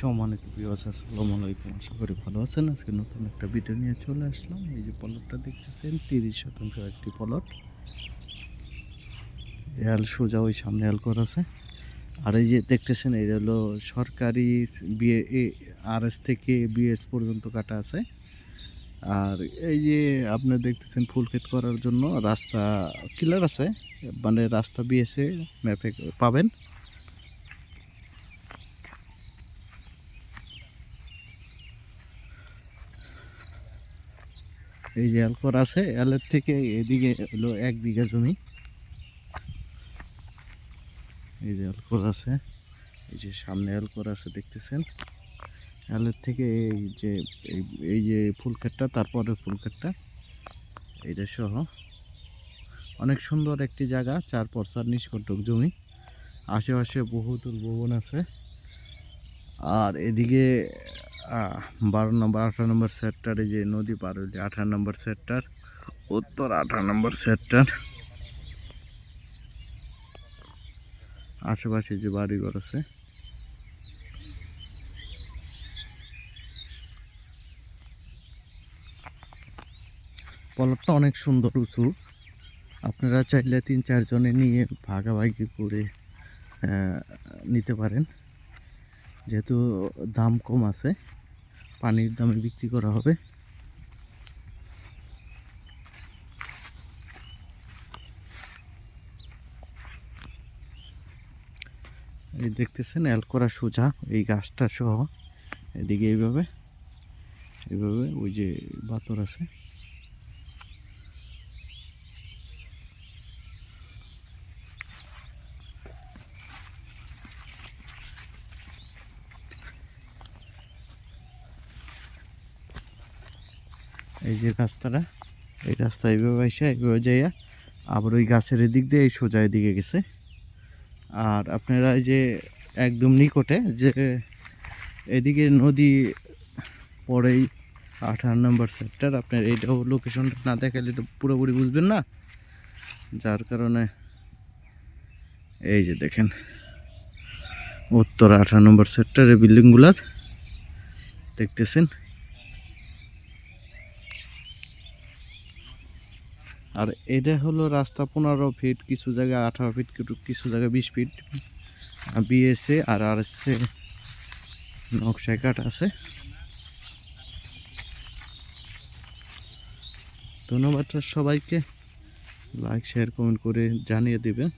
সম্মানিত বিবাস আসসালামু আলাইকুম। আশা করি ভালো আছেন। আজকে নতুন একটা ভিডিও নিয়ে চলে আসলাম। এই যে পলটটা দেখতেছেন, তিরিশ শতাংশ একটি পলট এল সোজা ওই সামনে এল করা আছে। আর এই যে দেখতেছেন এটা হলো সরকারি বিএ আর এস থেকে বিএস পর্যন্ত কাটা আছে। আর এই যে আপনি দেখতেছেন ফুল ক্ষেত করার জন্য রাস্তা ক্লিয়ার আছে। মানে রাস্তা বিএসএ ম্যাপে পাবেন। এই যে এলকর আছে, এলের থেকে এদিকে হলো এক বিঘা জমি। এই যে এলকর আছে, এই যে সামনে এলকর আছে দেখতেছেন। এলের থেকে এই যে, এই- যে ফুলক্ষেতটা তারপরে ফুলক্ষেতটা এইটা সহ অনেক সুন্দর একটি জায়গা, চার পরসার নিষ্কটক জমি। আশেপাশে বহুদূর ভবন আছে। আর এদিকে বারো নম্বর, আঠারো নম্বর সেক্টর যে নদী পার হইলে আঠারো নম্বর সেক্টর উত্তর আঠারো নম্বর সেক্টর আশেপাশে যে বাড়িঘর আছে। পলটটা অনেক সুন্দর উঁচু। আপনারা চাইলে তিন চারজনে নিয়ে ভাগাভাগি করে নিতে পারেন। যেহেতু দাম কম আছে। পানির দামে বিক্রি করা হবে। এই দেখতেছেন, অ্যালকোরা সোজা, এই গাছটা সহ। এদিকে এইভাবে এইভাবে ওই যে বাতর আছে। এই যে রাস্তাটা, এই রাস্তা এইভাবে এসে এইভাবে যাইয়া আবার ওই গাছের এদিক দিয়ে এই সোজা এদিকে গেছে। আর আপনারা এই যে একদম নিকটে যে এদিকে নদী পরেই আঠারো নম্বর সেক্টর আপনার এইটাও লোকেশনটা না দেখালে তো পুরোপুরি বুঝবেন না। যার কারণে এই যে দেখেন, উত্তর আঠারো নম্বর সেক্টরের বিল্ডিংগুলার দেখতেছেন? আর এটা হলো রাস্তা পনেরো ফিট কিছু জায়গায় আঠারো ফিট কিছু- জায়গায় বিশ ফিট বিএসএ আর আর এস নকশায় কাট আছে। ধন্যবাদ সবাইকে। লাইক শেয়ার কমেন্ট করে জানিয়ে দিবেন।